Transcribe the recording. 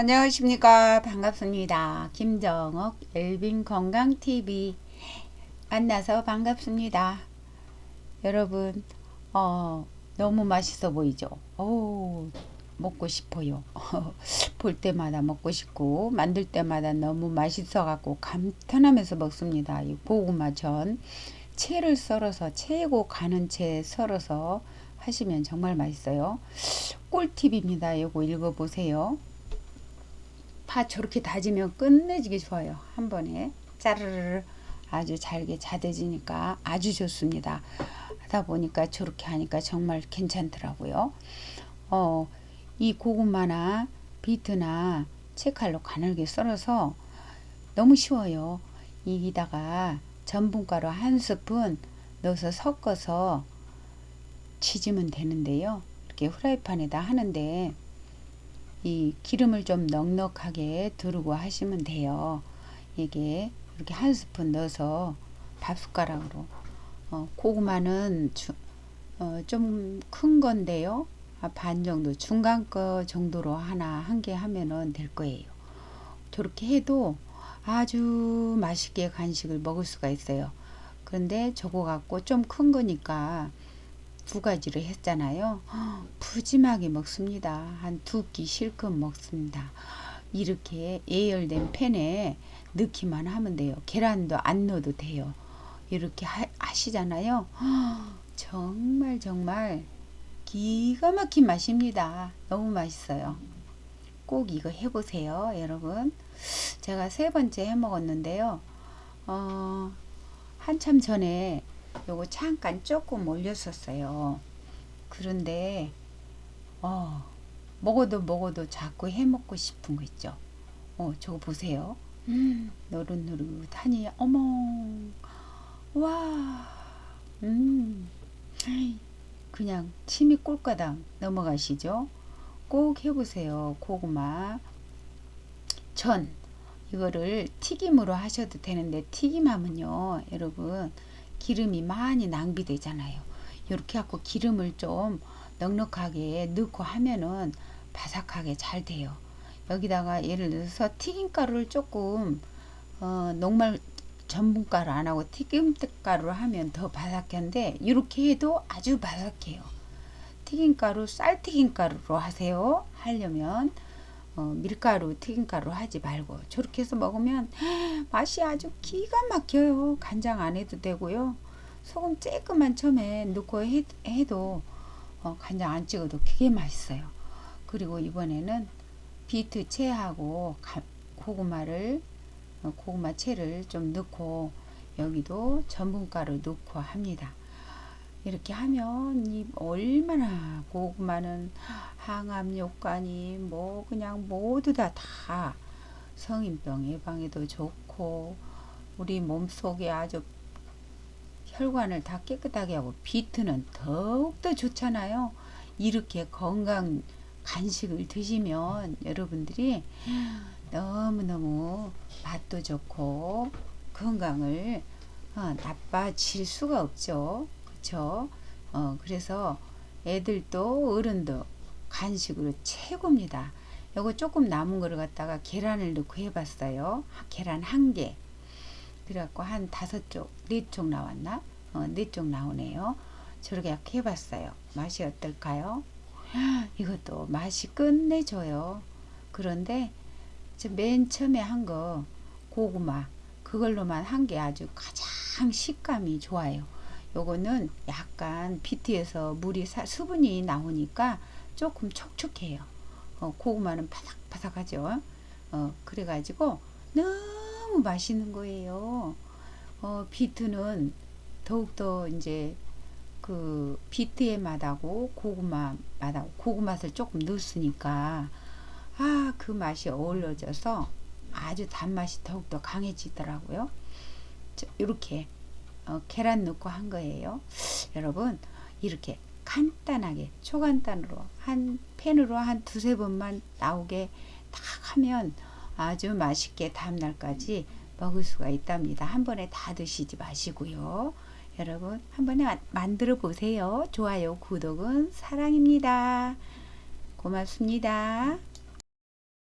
안녕하십니까. 반갑습니다. 김정옥 엘빈 건강TV 만나서 반갑습니다. 여러분 어 너무 맛있어 보이죠? 오 먹고 싶어요. 볼 때마다 먹고 싶고 만들 때마다 너무 맛있어 갖고 감탄하면서 먹습니다. 이 고구마 전 채를 썰어서 채고 가는 채 썰어서 하시면 정말 맛있어요. 꿀팁입니다. 요거 읽어보세요 파 저렇게 다지면 끝내지게 좋아요. 한 번에 짜르르 아주 잘게 자대지니까 아주 좋습니다. 하다 보니까 저렇게 하니까 정말 괜찮더라고요. 어, 이 고구마나 비트나 채칼로 가늘게 썰어서 너무 쉬워요. 여기다가 전분가루 한 스푼 넣어서 섞어서 지지면 되는데요. 이렇게 후라이팬에다 하는데 이 기름을 좀 넉넉하게 두르고 하시면 돼요. 이게 이렇게 한 스푼 넣어서 밥 숟가락으로 어, 고구마는 어, 좀 큰 건데요. 아, 반 정도 중간 거 정도로 하나 한 개 하면은 될 거예요. 저렇게 해도 아주 맛있게 간식을 먹을 수가 있어요. 그런데 저거 갖고 좀 큰 거니까 두 가지를 했잖아요. 푸짐하게 먹습니다. 한 두 끼 실컷 먹습니다. 이렇게 예열된 팬에 넣기만 하면 돼요. 계란도 안 넣어도 돼요. 이렇게 하, 시잖아요 정말 정말 기가 막힌 맛입니다. 너무 맛있어요. 꼭 이거 해보세요, 여러분. 제가 세 번째 해 먹었는데요. 어, 한참 전에 요거 잠깐 조금 올렸었어요. 그런데 어 먹어도 먹어도 자꾸 해 먹고 싶은 거 있죠. 어 저거 보세요. 음, 노릇노릇하니 어머 와 음. 그냥 침이 꼴까당 넘어가시죠. 꼭 해보세요. 고구마 전 이거를 튀김으로 하셔도 되는데 튀김하면요 여러분 기름이 많이 낭비되잖아요. 이렇게 갖고 기름을 좀 넉넉하게 넣고 하면은 바삭하게 잘 돼요. 여기다가 예를 들어서 튀김가루를 조금 어, 녹말 전분가루 안 하고 튀김가루를 하면 더 바삭한데 이렇게 해도 아주 바삭해요. 튀김가루 쌀 튀김가루로 하세요. 하려면 어, 밀가루 튀김가루 하지 말고 저렇게 해서 먹으면 맛이 아주 기가 막혀요. 간장 안 해도 되고요. 소금 쬐끔만 처음에 넣고 해, 해도 어, 간장 안 찍어도 되게 맛있어요. 그리고 이번에는 비트 채하고 가, 고구마를 어, 고구마 채를 좀 넣고 여기도 전분가루 넣고 합니다 이렇게 하면 이 얼마나 고구마는 항암 효과니 뭐 그냥 모두 다 다 성인병 예방에도 좋고 우리 몸속에 아주 혈관을 다 깨끗하게 하고 비트는 더욱더 좋잖아요. 이렇게 건강 간식을 드시면 여러분들이 너무너무 맛도 좋고 건강을 어, 나빠질 수가 없죠. 그렇죠? 어, 그래서 애들도 어른도 간식으로 최고입니다. 요거 조금 남은 거를 갖다가 계란을 넣고 해봤어요. 계란 한 개. 그래갖고 한 다섯 쪽, 네 쪽 나왔나? 어, 네쪽 나오네요. 저렇게 해봤어요. 맛이 어떨까요? 이것도 맛이 끝내줘요. 그런데 맨 처음에 한 거 고구마 그걸로만 한 게 아주 가장 식감이 좋아요. 요거는 약간 비트에서 물이 사, 수분이 나오니까 조금 촉촉해요. 어, 고구마는 바삭바삭하죠. 어, 그래가지고 너무 맛있는 거예요. 어, 비트는 더욱더 이제 그 비트의 맛하고 고구마 맛하고 고구마 맛을 조금 넣었으니까 아, 그 맛이 어우러져서 아주 단맛이 더욱더 강해지더라고요. 이렇게 어, 계란 넣고 한 거예요. 여러분 이렇게 간단하게 초간단으로 한 팬으로 한 두세 번만 나오게 딱 하면 아주 맛있게 다음날까지 먹을 수가 있답니다. 한 번에 다 드시지 마시고요. 여러분 한 번에 만들어 보세요. 좋아요, 구독은 사랑입니다. 고맙습니다.